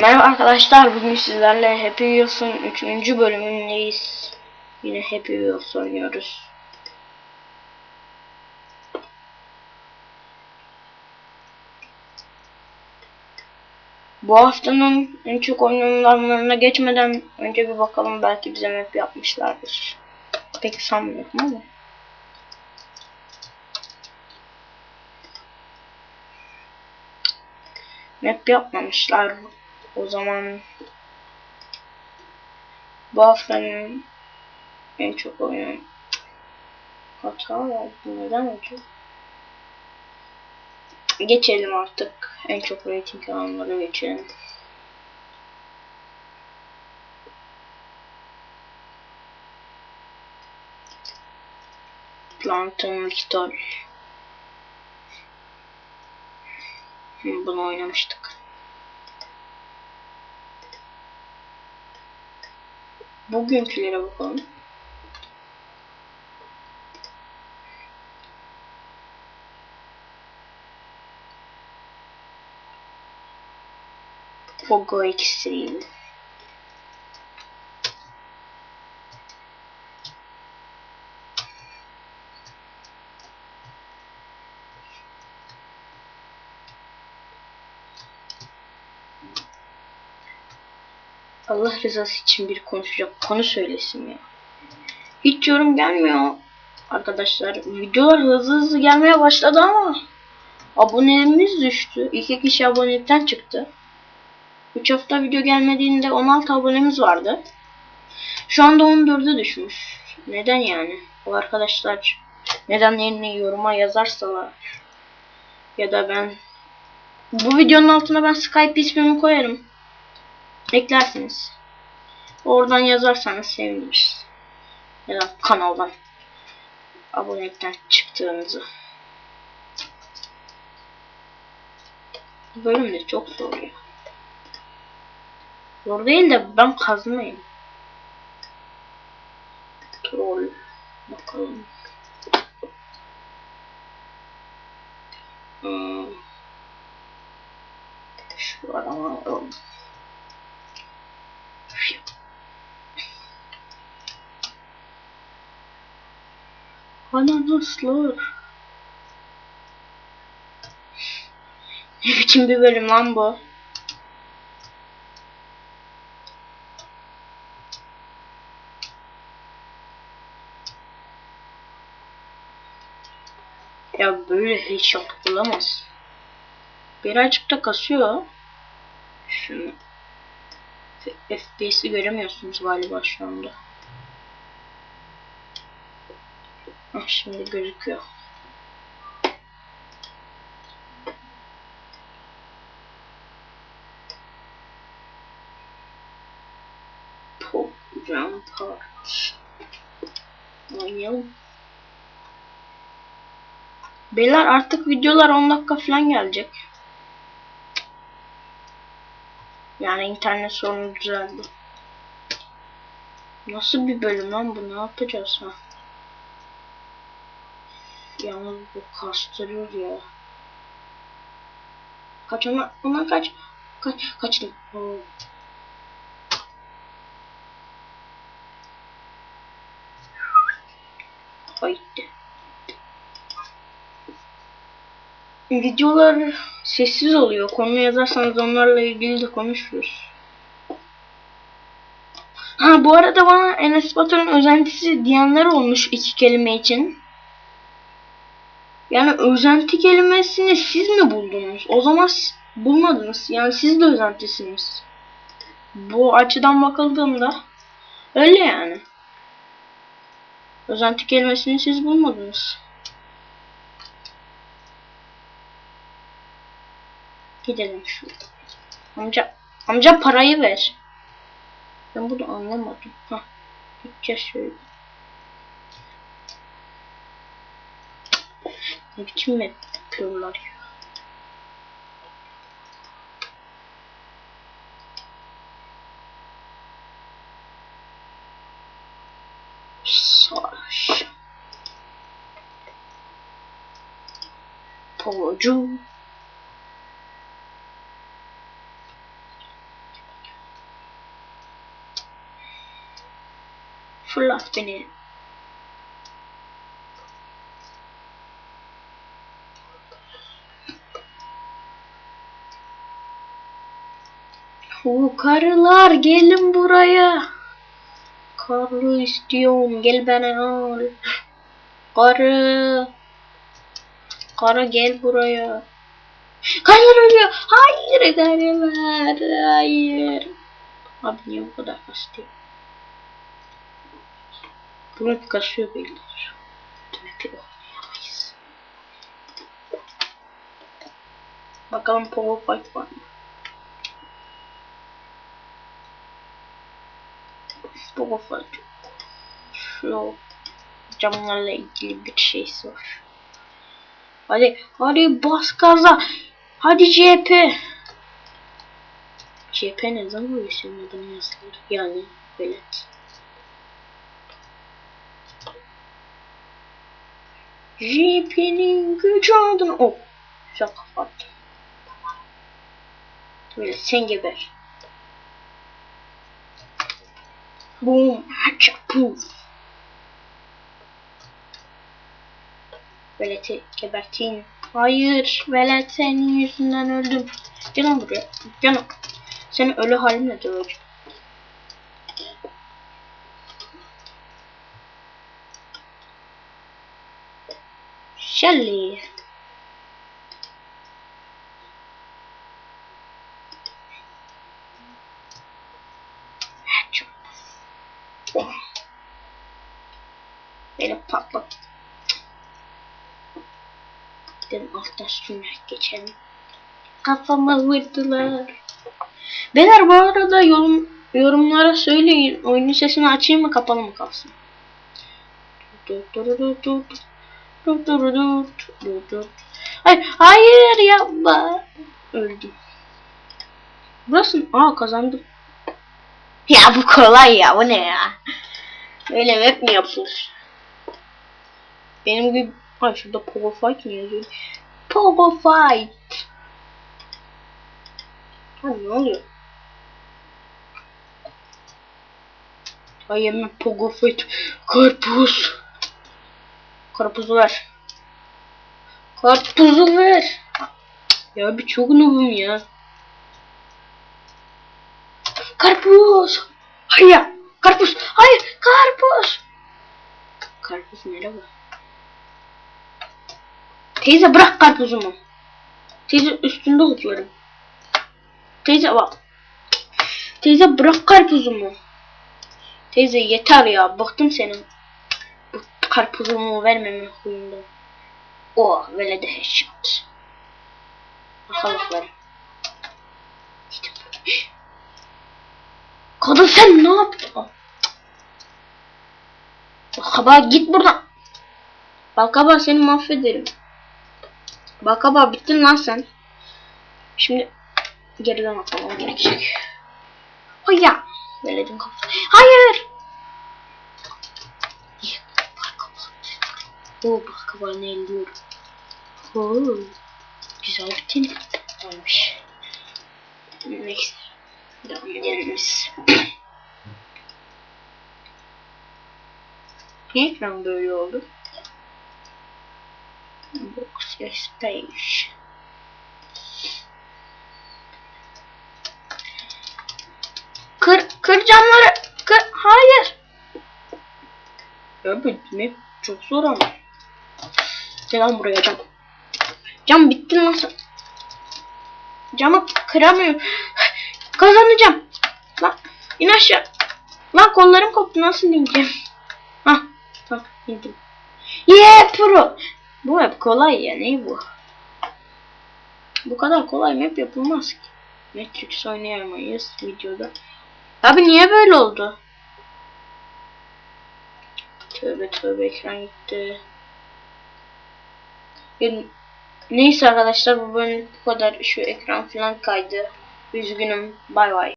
Merhaba arkadaşlar bugün sizlerle Happy Wheels'ın 3. bölümündeyiz. Yine Happy Wheels oynuyoruz. Bu haftanın en çok oynananlarına geçmeden önce bir bakalım belki bize map yapmışlardır. Pek sanmıyorum ama. Map yapmamışlar. O zaman bu haftanın en çok oyun hata var. Neden olacak? Geçelim artık. En çok rating alanlara geçelim. Planton Victor. Bunu oynamıştık. Bugünkülere bakalım. Pogo Extreme. Allah rızası için bir konuşacak konu söylesin ya. Hiç yorum gelmiyor arkadaşlar. Videolar hızlı hızlı gelmeye başladı ama abonelerimiz düştü. İki kişi abonelikten çıktı. 3 hafta video gelmediğinde 16 abonemiz vardı. Şu anda 14'e düşmüş. Neden yani? Bu arkadaşlar nedenlerini yoruma yazarsalar ya da ben bu videonun altına ben Skype ismimi koyarım. Eklersiniz. Oradan yazarsanız seviniriz. Ya da kanaldan abonelikten çıktığınızı. Bu bölüm de çok zor ya. Zor değil de ben kazmayayım. Troll. Bakalım. Hmm. Şu arama. Ananaslar. Ne biçim bir bölüm lan bu? Ya böyle headshot bulamaz. Birazcık da kasıyor. Şunu FPS'i göremiyorsunuz galiba şu anda. Ah, şimdi gözüküyor. Pop Rampart. Oynayalım. Beyler artık videolar 10 dakika falan gelecek. Yani internet sorunu düzeldi. Nasıl bir bölüm lan bu? Ne yapacağız ha? Yalnız bu kastırıyor ya. Kaç ona, ona kaç. Kaç, kaçtım. Oo. Haydi. Videolar sessiz oluyor. Konu yazarsanız onlarla ilgili de konuşuruz. Ha bu arada bana Enes Batur'un özentisi diyenler olmuş iki kelime için. Yani özenti kelimesini siz mi buldunuz? O zaman bulmadınız. Yani siz de özentisiniz. Bu açıdan bakıldığında öyle yani. Özenti kelimesini siz bulmadınız. Gidelim şu. Amca, amca parayı ver. Ben bunu anlamadım. Hah. Gideceğiz şöyle. Bunu kim yapıyorlar ya? Savaş. Pocu. Fırlat beni. Bu karılar gelin buraya. Karı istiyorum gel beni al. Karı. Karı gel buraya. Karılar ölüyor. Hayır karılar. Hayır. Abi niye bu kadar kastıyor? Bunu kasıyor beyler. Demek. Bakalım Power Fight var mı? Fight yok. Şu camlarla ilgili bir şeysi var. Hadi, hadi bas gaza. Hadi CHP. CHP ne zaman senin adını yazılır? Yani velet. JP'nin gücü adına... Oh. Güzel kapattım. Böyle sen geber. Boom. Haça puf. Velet'i geberteyim. Hayır. Velet senin yüzünden öldüm. Gel buraya. Gel. Seni ölü halimle döveceğim. Shelly. Beni patlat. Dedim alttan sürmek geçelim. Kafama vurdular. Beyler bu arada yorum, yorumlara söyleyin. Oyunun sesini açayım mı kapalı mı kalsın? Hayır, hayır yapma. Öldüm. Burası aa kazandım. Ya bu kolay ya bu ne ya? Böyle map mi yapılır? Benim gibi Ay şurada Pogo Fight mi yazıyor? Pogo Fight. Ha ne oluyor? Ay hemen Pogo Fight. Karpuz. Karpuzu ver. Karpuzu ver. Ya bir çok noobum ya. Karpuz. Hayır. Karpuz. Hayır. Karpuz. Karpuz merhaba. Teyze bırak karpuzumu. Teyze üstünde oturuyorum. Teyze bak. Teyze bırak karpuzumu. Teyze yeter ya. Bıktım senin. Bu karpuzumu vermeme huyundan. Oh böyle de headshot. Bakalım. Kadın sen ne yaptın? Balkaba git buradan. Balkaba seni mahvederim. Balkaba bittin lan sen. Şimdi geriden atlamam gerekecek. Hoya. Veledim kafası. Hayır. Oo balkaba ne elliyorum. Oo. Güzel bir tenis olmuş. Neyse. Devam edelim biz. Niye ekran böyle oldu? Box space. Kır, kır camları. Kır, hayır. Ya bu ne? Çok zor ama. Selam buraya cam. Cam bitti sen. Camı kıramıyorum. Kazanacağım. Lan in aşağı. Lan kollarım koptu nasıl ineceğim? Hah bak indim. Yeah pro. Bu map kolay ya ne bu? Bu kadar kolay map yapılmaz ki. Matrix oynayamayız videoda. Abi niye böyle oldu? Tövbe tövbe ekran gitti. Neyse arkadaşlar bu bölüm bu kadar. Şu ekran falan kaydı. Üzgünüm. Bay bay.